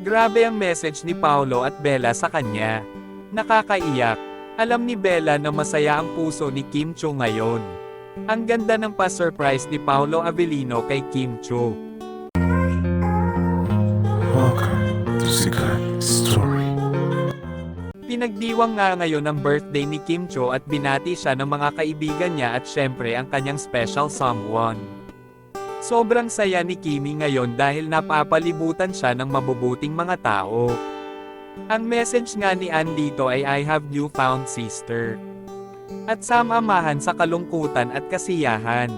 Grabe ang message ni Paolo at Bella sa kanya. Nakakaiyak. Alam ni Bella na masaya ang puso ni Kim Cho ngayon. Ang ganda ng pa-surprise ni Paolo Avellino kay Kim Cho. Welcome to Story. Pinagdiwang nga ngayon ang birthday ni Kim Cho at binati siya ng mga kaibigan niya at syempre ang kanyang special someone. Sobrang saya ni Kimi ngayon dahil napapalibutan siya ng mabubuting mga tao. Ang message nga ni Ann dito ay I have newfound sister. At samamahan sa kalungkutan at kasiyahan.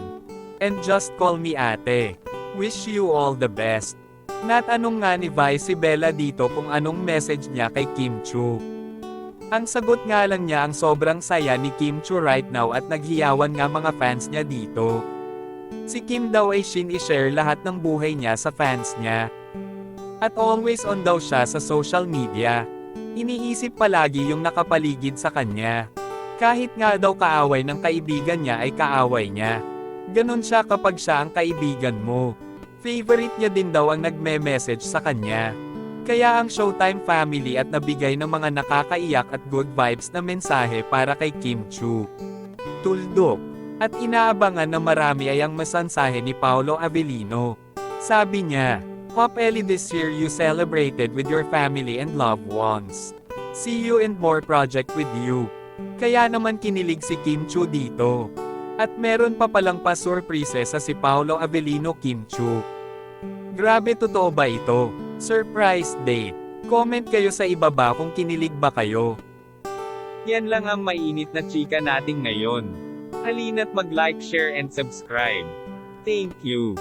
And just call me ate. Wish you all the best. Natanong nga ni Vice si Bella dito kung anong message niya kay Kim Chu. Ang sagot nga lang niya ang sobrang saya ni Kim Chu right now at naghiyawan nga mga fans niya dito. Si Kim daw ay shin-share lahat ng buhay niya sa fans niya. At always on daw siya sa social media. Iniisip palagi yung nakapaligid sa kanya. Kahit nga daw kaaway ng kaibigan niya ay kaaway niya. Ganon siya kapag siya ang kaibigan mo. Favorite niya din daw ang nagme-message sa kanya. Kaya ang Showtime family at nabigay ng mga nakakaiyak at good vibes na mensahe para kay Kim Chu. Tuldok. At inaabangan na marami ay ang masansahe ni Paolo Avellino. Sabi niya, Hope Ellie this year you celebrated with your family and loved ones. See you and more project with you. Kaya naman kinilig si Kim Chu dito. At meron pa palang pa-surprise sa si Paolo Avellino Kim Chu. Grabe totoo ba ito? Surprise date. Comment kayo sa ibaba kung kinilig ba kayo. Yan lang ang mainit na chika natin ngayon. Halina't mag-like, share and subscribe. Thank you.